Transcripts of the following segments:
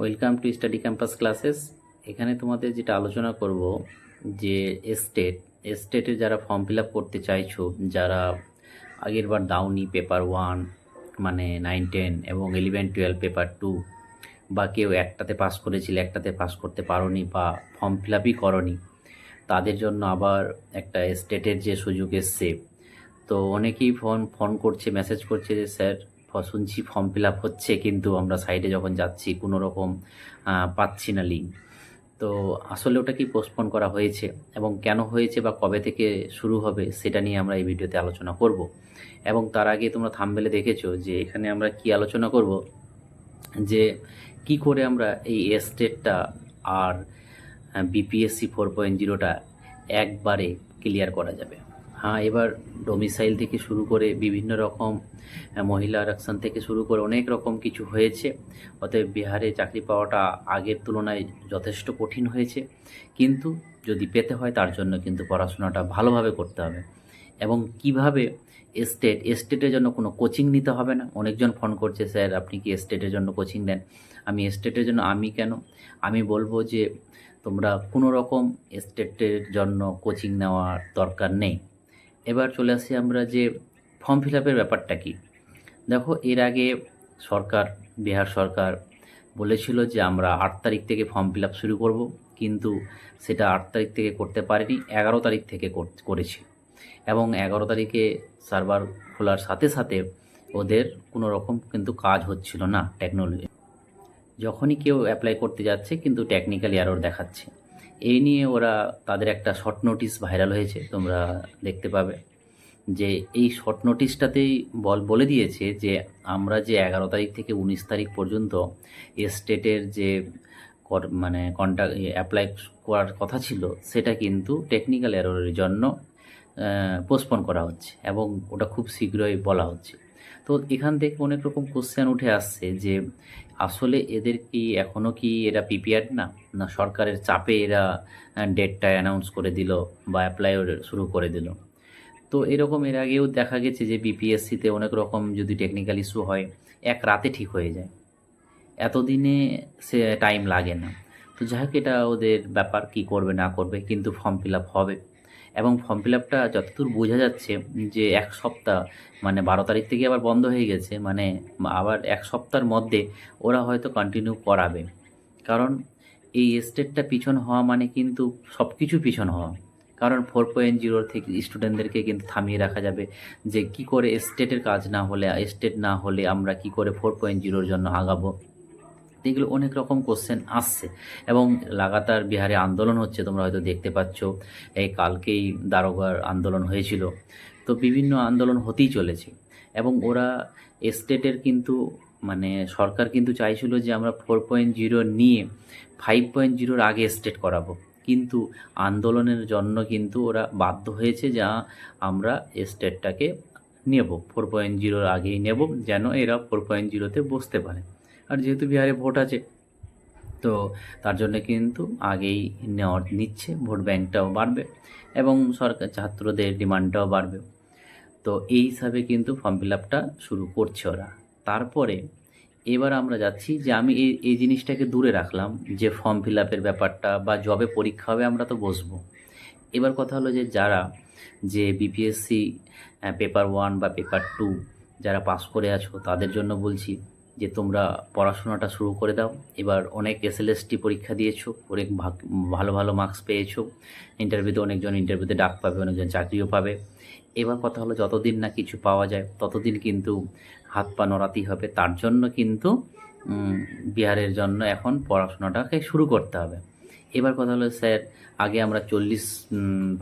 Welcome to study campus classes এখানে তোমাদের যেটা আলোচনা করব, যে এস্টেট এস্টেটে যারা ফর্ম ফিল আপ করতে চাইছো, যারা আগের বার দাওনি পেপার ওয়ান মানে নাইন টেন এবং ইলেভেন টুয়েলভ পেপার টু বা কেউ একটাতে পাস করেছিলে, একটাতে পাস করতে পারোনি বা ফর্ম ফিল আপই করনি, তাদের জন্য আবার একটা স্টেটের যে সুযোগ এসছে। তো অনেকেই ফোন ফোন করছে মেসেজ করছে যে স্যার শুনছি ফর্ম ফিল আপ হচ্ছে, কিন্তু আমরা সাইডে যখন যাচ্ছি, কোনো রকম পাচ্ছি না লিঙ্ক তো আসলে ওটা কি পোস্টপোন করা হয়েছে এবং কেন হয়েছে বা কবে থেকে শুরু হবে, সেটা নিয়ে আমরা এই ভিডিওতে আলোচনা করব। এবং তার আগে তোমরা থামবেলে দেখেছ যে এখানে আমরা কি আলোচনা করব, যে কি করে আমরা এই এস্টেটটা আর বিপিএসসি ফোর পয়েন্ট জিরোটা একবারে ক্লিয়ার করা যাবে। হ্যাঁ এবার ডোমিসাইল থেকে শুরু করে বিভিন্ন রকম মহিলা আরক্ষণ থেকে শুরু করে অনেক রকম কিছু হয়েছে। অতএব বিহারে চাকরি পাওয়াটা আগের তুলনায় যথেষ্ট কঠিন হয়েছে। কিন্তু যদি পেতে হয়, তার জন্য কিন্তু পড়াশোনাটা ভালোভাবে করতে হবে। এবং কীভাবে এস্টেট এস্টেটের জন্য কোনো কোচিং নিতে হবে না? অনেকজন ফোন করছে, স্যার, আপনি কি এস্টেটের জন্য কোচিং দেন? আমি এস্টেটের জন্য আমি কেন? আমি বলব যে, তোমরা কোনো রকম এস্টেটের জন্য কোচিং নেওয়ার দরকার নেই। এবার চলে আসি আমরা যে ফর্ম ফিল আপের ব্যাপারটা কি। দেখো, এর আগে সরকার, বিহার সরকার বলেছিল যে আমরা আট তারিখ থেকে ফর্ম ফিল আপ শুরু করব, কিন্তু সেটা আট তারিখ থেকে করতে পারেনি, এগারো তারিখ থেকে কর- করেছে। এবং এগারো তারিখে সার্ভার খোলার সাথে সাথে ওদের কোনো রকম কিন্তু কাজ হচ্ছিল না টেকনোলজি যখনই কেউ অ্যাপ্লাই করতে যাচ্ছে, কিন্তু টেকনিক্যালি এরর দেখাচ্ছে। এই নিয়ে ওরা তাদের একটা শর্ট নোটিশ ভাইরাল হয়েছে, তোমরা দেখতে পাবে। যে এই শর্ট নোটিশটাতেই বল, বলে দিয়েছে যে আমরা যে এগারো তারিখ থেকে উনিশ তারিখ পর্যন্ত স্টেটের যে মানে কন্ট্যাক্ট অ্যাপ্লাই করার কথা ছিল, সেটা কিন্তু টেকনিক্যাল এররের জন্য পোস্টপোন করা হচ্ছে এবং ওটা খুব শীঘ্রই বলা হচ্ছে। তো এখান থেকে অনেক রকম কোশ্চেন উঠে আসছে যে, আসলে এদের কি এখনও কি এরা প্রিপেয়ার না? না সরকারের চাপে এরা ডেটটা অ্যানাউন্স করে দিল বা অ্যাপ্লাই শুরু করে দিল? তো এরকম এর আগেও দেখা গেছে যে বিপিএসসিতে অনেক রকম যদি টেকনিক্যাল ইস্যু হয়, এক রাতে ঠিক হয়ে যায়। এতদিনে সে টাইম লাগে না। তো যাই হোক, এটা ওদের ব্যাপার কি করবে না করবে, কিন্তু ফর্ম ফিল আপ হবে। এবং ফর্ম ফিল আপটা যতদূর বোঝা যাচ্ছে যে এক সপ্তাহ মানে বারো তারিখ থেকে আবার বন্ধ হয়ে গেছে মানে আবার এক সপ্তাহের মধ্যে ওরা হয়তো কন্টিনিউ করাবে। কারণ এই স্টেটটা পিছন হওয়া মানে কিন্তু সব কিছু পিছন হওয়া। কারণ ফোর পয়েন্ট জিরোর থেকে স্টুডেন্টদেরকে কিন্তু থামিয়ে রাখা যাবে যে কি করে স্টেটের কাজ না হলে স্টেট না হলে আমরা কি করে ফোর পয়েন্ট জিরোর জন্য আগাবো। এগুলো অনেক রকম কোশ্চেন আসছে। এবং লাগাতার বিহারে আন্দোলন হচ্ছে, তোমরা হয়তো দেখতে পাচ্ছ। এই কালকেই দারোগার আন্দোলন হয়েছিল। তো বিভিন্ন আন্দোলন হতেই চলেছে। এবং ওরা স্টেটের কিন্তু মানে সরকার কিন্তু চাইছিল যে আমরা ফোর পয়েন্ট জিরো নিয়ে ফাইভ পয়েন্ট জিরোর আগে স্টেট করাবো। কিন্তু আন্দোলনের জন্য কিন্তু ওরা বাধ্য হয়েছে যা আমরা স্টেটটাকে নেব। ফোর পয়েন্ট জিরোর আগেই নেব, যেন এরা ফোর পয়েন্ট জিরোতে বসতে পারে। আর যেহেতু বিহারে ভোট আছে, তো তার জন্য কিন্তু আগেই নেওয়ার নিচ্ছে, ভোট ব্যাংকটাও বাড়বে এবং সরকার, ছাত্রদের ডিমান্ডটাও বাড়বে। তো এই হিসাবে কিন্তু ফর্ম ফিল আপটা শুরু করছে ওরা। তারপরে এবার আমরা যাচ্ছি যে আমি এই এই জিনিসটাকে দূরে রাখলাম যে ফর্ম ফিল আপের ব্যাপারটা বা জবে পরীক্ষা হবে আমরা তো বসবো। এবার কথা হলো যে যারা, যে বিপিএসসি পেপার ওয়ান বা পেপার টু যারা পাস করে আছো, তাদের জন্য বলছি যে তোমরা পড়াশোনাটা শুরু করে দাও। এবার অনেক এস এসএলএসটি পরীক্ষা দিয়েছ, অনেক ভালো ভালো মার্কস পেয়েছ। ইন্টারভিউতে অনেকজন ইন্টারভিউতে ডাক পাবে, অনেকজন চাকরিও পাবে। এবার কথা হলো যতদিন না কিছু পাওয়া যায়, ততদিন কিন্তু হাত পা নড়াতেই হবে। তার জন্য কিন্তু বিহারের জন্য এখন পড়াশোনাটাকে শুরু করতে হবে। এবার কথা হলো, স্যার, আগে আমরা চল্লিশ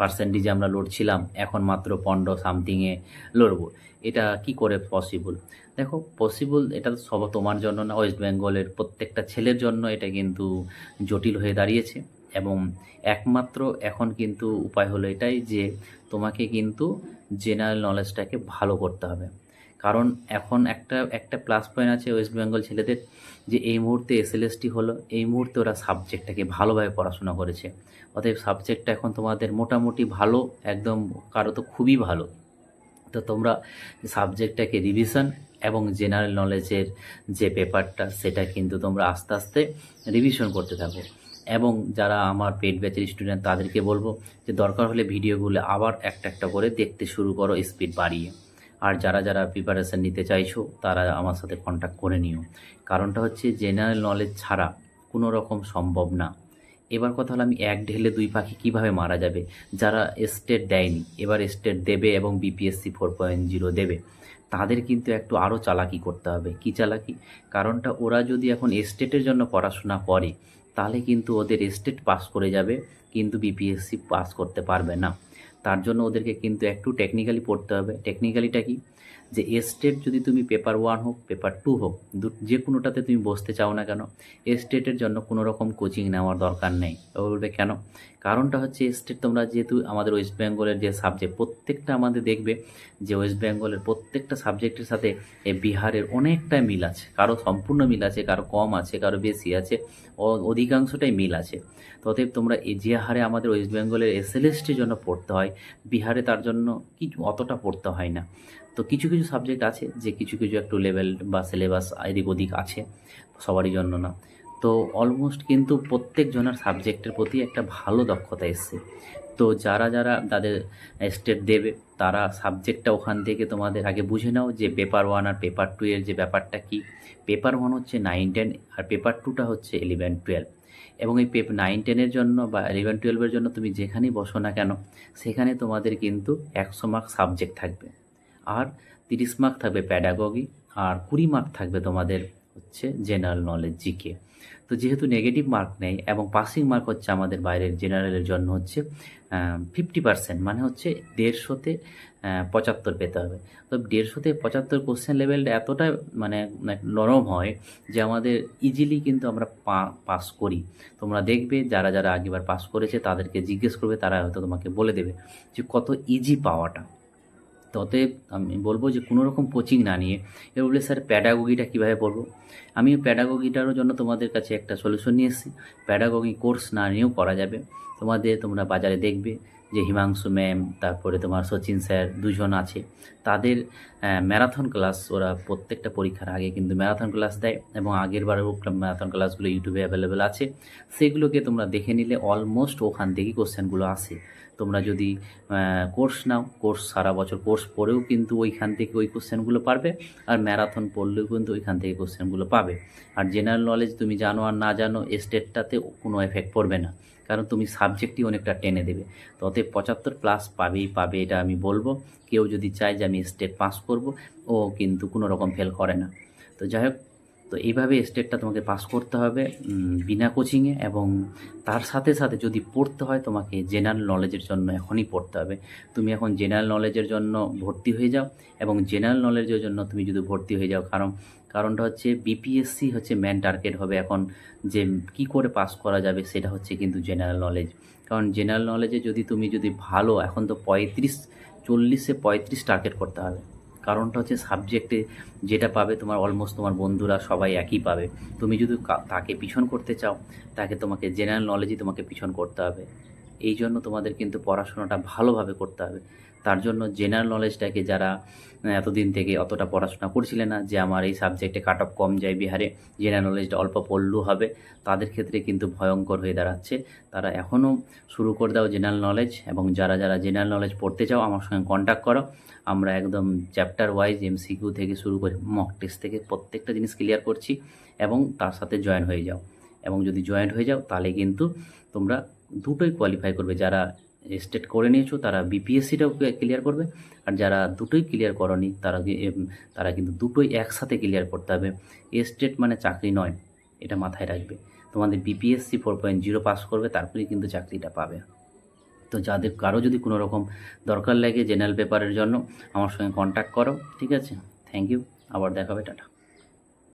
পার্সেন্টেজে আমরা লড়ছিলাম, এখন মাত্র পনেরো সামথিংয়ে লড়বো। এটা কি করে পসিবল দেখো পসিবল এটা সব তোমার জন্য না ওয়েস্ট বেঙ্গলের প্রত্যেকটা ছেলের জন্য এটা কিন্তু জটিল হয়ে দাঁড়িয়েছে। এবং একমাত্র এখন কিন্তু উপায় হলো এটাই যে, তোমাকে কিন্তু জেনারেল নলেজটাকে ভালো করতে হবে। কারণ এখন একটা একটা প্লাস পয়েন্ট আছে ওয়েস্ট বেঙ্গল ছেলেদের, যে এই মুহূর্তে এসএলএসটি হলো, এই মুহূর্তে ওরা সাবজেক্টটাকে ভালোভাবে পড়াশোনা করেছে। অতএব সাবজেক্টটা এখন তোমাদের মোটামুটি ভালো, একদম কারও তো খুবই ভালো। তো তোমরা সাবজেক্টটাকে রিভিশন এবং জেনারেল নলেজের যে পেপারটা সেটা কিন্তু তোমরা আস্তে আস্তে রিভিশন করতে থাকো। এবং যারা আমার পেড ব্যাচের স্টুডেন্ট তাদেরকে বলব যে দরকার হলে ভিডিওগুলো আবার একটা একটা করে দেখতে শুরু করো স্পিড বাড়িয়ে। আর যারা যারা প্রিপারেশান নিতে চাইছো, তারা আমার সাথে কন্ট্যাক্ট করে নিও। কারণটা হচ্ছে জেনারেল নলেজ ছাড়া কোনো রকম সম্ভব না। এবার কথা হলো, আমি এক ঢেলে দুই পাখি কীভাবে মারা যাবে? যারা স্টেট দেয়নি, এবার স্টেট দেবে এবং বিপিএসসি ফোর পয়েন্ট জিরো দেবে। তাদের কিন্তু একটু আরও চালাকি করতে হবে। কি চালাকি? কারণটা ওরা যদি এখন স্টেটের জন্য পড়াশোনা করে, তাহলে কিন্তু ওদের স্টেট পাস করে যাবে, কিন্তু বিপিএসসি পাস করতে পারবে না। তার জন্য ওদেরকে কিন্তু একটু টেকনিক্যালি পড়তে হবে। টেকনিক্যালিটা কি? যে এস্টেট যদি তুমি পেপার ওয়ান হোক পেপার টু হোক যে কোনোটাতে তুমি বসতে চাও না কেন স্টেটের জন্য কোনো রকম কোচিং নেওয়ার দরকার নেই। বলবে, কেন? কারণটা হচ্ছে স্টেট তোমরা যেহেতু আমাদের ওয়েস্ট বেঙ্গলের যে সাবজেক্ট প্রত্যেকটা আমাদের দেখবে যে ওয়েস্ট বেঙ্গলের প্রত্যেকটা সাবজেক্টের সাথে এ বিহারের অনেকটা মিল আছে। কারও সম্পূর্ণ মিল আছে, কারও কম আছে, কারও বেশি আছে অধিকাংশটাই মিল আছে। অতএব তোমরা এই যে হারে আমাদের ওয়েস্ট বেঙ্গলের এসএলএসটির জন্য পড়তে হয়, বিহারে তার জন্য কি অতটা পড়তে হয় না। তো কিছু কিছু সাবজেক্ট আছে যে কিছু কিছু একটু লেভেল বা সিলেবাস এদিক ওদিক আছে, সবারই জন্য না। তো অলমোস্ট কিন্তু প্রত্যেক জনের সাবজেক্টের প্রতি একটা ভালো দক্ষতা এসছে। তো যারা যারা তাদের স্টেট দেবে, তারা সাবজেক্টটা ওখান থেকে তোমাদের আগে বুঝে নাও যে পেপার ওয়ান আর পেপার টু এর যে ব্যাপারটা কি। পেপার ওয়ান হচ্ছে নাইন টেন আর পেপার টুটা হচ্ছে ইলেভেন টুয়েলভ এবং এই পেপ নাইন টেনের জন্য বা ইলেভেন টুয়েলভের জন্য তুমি যেখানেই বসো না কেন, সেখানে তোমাদের কিন্তু একশো মার্ক সাবজেক্ট থাকবে। আর তিরিশ মার্ক থাকবে প্যাডাগগি আর কুড়ি মার্ক থাকবে তোমাদের হচ্ছে জেনারেল নলেজ জিকে তো যেহেতু নেগেটিভ মার্ক নেই এবং পাসিং মার্ক হচ্ছে আমাদের বাইরের জেনারেলের জন্য হচ্ছে ফিফটি পার্সেন্ট মানে হচ্ছে দেড়শোতে পঁচাত্তর পেতে হবে। তো দেড়শোতে পঁচাত্তর কোশ্চেন লেভেলটা এতটা মানে নরম হয় যে আমাদের ইজিলি কিন্তু আমরা পাস করি। তোমরা দেখবে যারা যারা আগেবার পাস করেছে তাদেরকে জিজ্ঞেস করবে, তারা হয়তো তোমাকে বলে দেবে যে কত ইজি পাওয়াটা। অতএব আমি বলব যে কোনো রকম কোচিং না নিয়ে এবার বলে স্যার প্যাডাগোগিটা কীভাবে পড়ব? আমি প্যাডাগোগিটারও জন্য তোমাদের কাছে একটা সলিউশন নিয়ে এসেছি। প্যাডাগোগি কোর্স না নিয়েও করা যাবে। তোমাদের তোমরা বাজারে দেখবে যে হিমাংশু ম্যাম তারপরে তোমার সচিন স্যার দুজন আছে। তাদের ম্যারাথন ক্লাস ওরা প্রত্যেকটা পরীক্ষার আগে কিন্তু ম্যারাথন ক্লাস দেয় এবং আগের বারেও ম্যারাথন ক্লাসগুলো ইউটিউবে অ্যাভেলেবেল আছে। সেগুলোকে তোমরা দেখে নিলে অলমোস্ট ওখান থেকেই কোশ্চেনগুলো আসে। তোমরা যদি কোর্স নাও কোর্স সারা বছর কোর্স পড়েও কিন্তু ওইখান থেকে ওই কোশ্চেনগুলো পারবে, আর ম্যারাথন পড়লেও কিন্তু ওইখান থেকে কোশ্চেনগুলো পাবে। আর জেনারেল নলেজ তুমি জানো আর না জানো স্টেটটাতে কোনো এফেক্ট পড়বে না। কারণ তুমি সাবজেক্টই অনেকটা টেনে দেবে। তো অতএব পঁচাত্তর প্লাস পাবেই, পাবে এটা আমি বলব। কেউ যদি চায় যে আমি স্টেট পাস করব, ও কিন্তু কোনো রকম ফেল করে না। তো যাই হোক তো এইভাবে স্টেটটা তোমাকে পাস করতে হবে বিনা কোচিংয়ে এবং তার সাথে সাথে যদি পড়তে হয় তোমাকে জেনারেল নলেজের জন্য এখনই পড়তে হবে। তুমি এখন জেনারেল নলেজের জন্য ভর্তি হয়ে যাও এবং জেনারেল নলেজের জন্য তুমি যদি ভর্তি হয়ে যাও, কারণ, কারণটা হচ্ছে বিপিএসসি হচ্ছে মেন টার্গেট হবে এখন যে কি করে পাস করা যাবে সেটা হচ্ছে কিন্তু জেনারেল নলেজ কারণ জেনারেল নলেজে যদি তুমি যদি ভালো, এখন তো পঁয়ত্রিশ, চল্লিশে পঁয়ত্রিশ টার্গেট করতে হবে। কারণটা হচ্ছে সাবজেক্টে যেটা পাবে তোমার অলমোস্ট তোমার বন্ধুরা সবাই একই পাবে। তুমি যদি তাকে পিছন করতে চাও, তাকে তোমাকে জেনারেল নলেজই তোমাকে পিছন করতে হবে। এই জন্য তোমাদের কিন্তু পড়াশোনাটা ভালোভাবে করতে হবে। তার জন্য জেনারেল নলেজটাকে যারা এতদিন থেকে অতটা পড়াশোনা করছিলেন না, যে আমার এই সাবজেক্টে কাট অফ কম যায় বিহারে জেনারেল নলেজটা অল্প পড়লেও হবে, তাদের ক্ষেত্রে কিন্তু ভয়ঙ্কর হয়ে দাঁড়াচ্ছে। তারা এখনও শুরু করে দাও জেনারেল নলেজ এবং যারা যারা জেনারেল নলেজ পড়তে চাও, আমার সঙ্গে কন্ট্যাক্ট করো। আমরা একদম চ্যাপ্টার ওয়াইজ এমসিকিউ থেকে শুরু করে মক টেস্ট থেকে প্রত্যেকটা জিনিস ক্লিয়ার করছি, এবং তার সাথে জয়েন হয়ে যাও। এবং যদি জয়েন্ট হয়ে যাও, তাহলে কিন্তু তোমরা দুটোই কোয়ালিফাই করবে। যারা স্টেট করে নিয়েছো, তারা বিপিএসসিটাও ক্লিয়ার করবে। আর যারা দুটোই ক্লিয়ার করনি, তারা তারা কিন্তু দুটোই একসাথে ক্লিয়ার করতে হবে। স্টেট মানে চাকরি নয়, এটা মাথায় রাখবে। তোমাদের BPSC four point zero pass করবে, তারপরেই কিন্তু চাকরিটা পাবে। তো যাদের কারও যদি কোনো রকম দরকার লাগে জেনারেল পেপারের জন্য, আমার সঙ্গে কন্ট্যাক্ট করো, ঠিক আছে? থ্যাংক ইউ আবার দেখাবে টাটা।